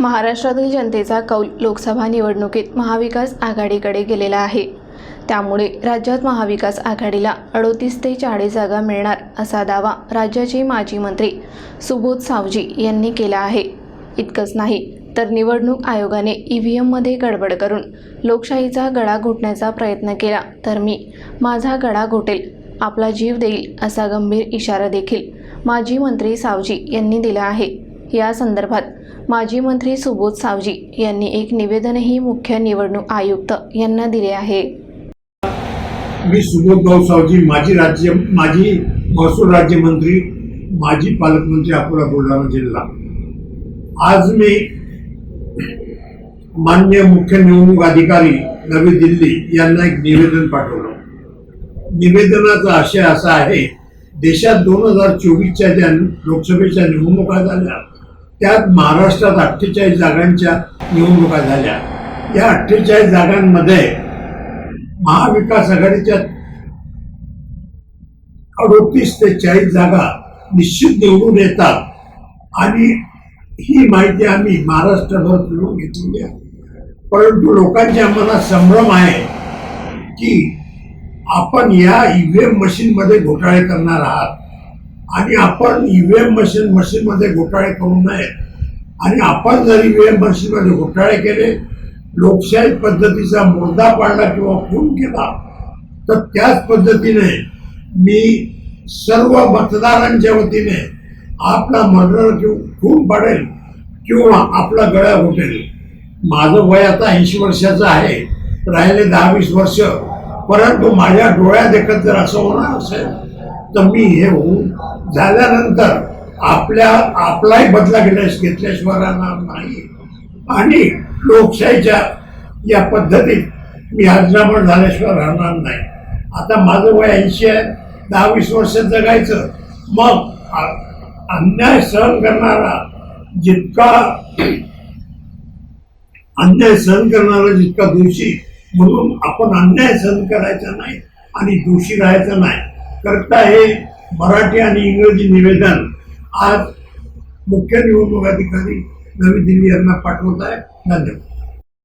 महाराष्ट्रातील जनतेचा कौल लोकसभा निवडणुकीत महाविकास आघाडीकडे गेलेला आहे. त्यामुळे राज्यात महाविकास आघाडीला अडोतीस ते चाळीस जागा मिळणार असा दावा राज्याचे माजी मंत्री सुबोध सावजी यांनी केला आहे. इतकंच नाही तर निवडणूक आयोगाने ई व्ही एममध्ये गडबड करून लोकशाहीचा गळा घोटण्याचा प्रयत्न केला तर मी माझा गळा घोटेल आपला जीव देईल असा गंभीर इशारा देखील माजी मंत्री सावजी यांनी दिला आहे. या संदर्भात माजी मंत्री सुबोध सावजी यांनी एक निवेदनही मुख्य निवडणूक आयुक्त यांना दिले आहे. मी सुबोध भाऊ सावजी माजी राज्य माजी महसूल राज्यमंत्री माजी पालकमंत्री अकोला बुलढाणा जिल्हा. आज मी मान्य मुख्य निवडणूक अधिकारी नवी दिल्ली यांना एक निवेदन पाठवलं. निवेदनाचा आशय असा आहे देशात दोन हजार चोवीसच्या ज्या लोकसभेच्या निवडणुका झाल्या त्यात महाराष्ट्रात अठ्ठेचाळीस जागांच्या निवडणुका झाल्या. या अठ्ठेचाळीस जागांमध्ये महाविकास आघाडीच्या अडोतीस ते चाळीस जागा निश्चित निवडून येतात. आणि ही माहिती आम्ही महाराष्ट्रभर फिरून घेतलेली आहे. परंतु लोकांच्या मनात संभ्रम आहे की आपण या ईव्हीएम मशीनमध्ये घोटाळे करणार आहात. आणि आपण ईव्हीएम मशीन मशीनमध्ये घोटाळे करू नये. आणि आपण जर ईव्हीएम मशीनमध्ये घोटाळे केले लोकशाही पद्धतीचा मुर्दा पाडला किंवा खून केला तर त्याच पद्धतीने मी सर्व मतदारांच्या वतीने आपला मर्डर किंवा खून पाडेल किंवा आपला गळ्या घोटेल. माझं वय आता ऐंशी वर्षाचं आहे राहिले दहा वीस वर्ष. परंतु माझ्या डोळ्यादेखत जर असं होणार असेल? तर मी हे होऊन झाल्यानंतर आपल्या आपलाही बदला घेण्यास घेतल्याशिवाय राहणार नाही. आणि लोकशाहीच्या या पद्धतीत मी हजरामण झाल्याशिवाय राहणार नाही. आता माझं वय ऐंशी आहे दहा वीस वर्ष जगायचं मग अन्याय सहन करणारा जितका अन्याय सहन करणारा जितका दोषी म्हणून आपण अन्याय सहन करायचा नाही आणि दोषी राहायचं नाही. करता हे मराठी आणि इंग्रजी निवेदन आज मुख्य निवडणूक अधिकारी नवी दिल्ली यांना पाठवत आहे. धन्यवाद.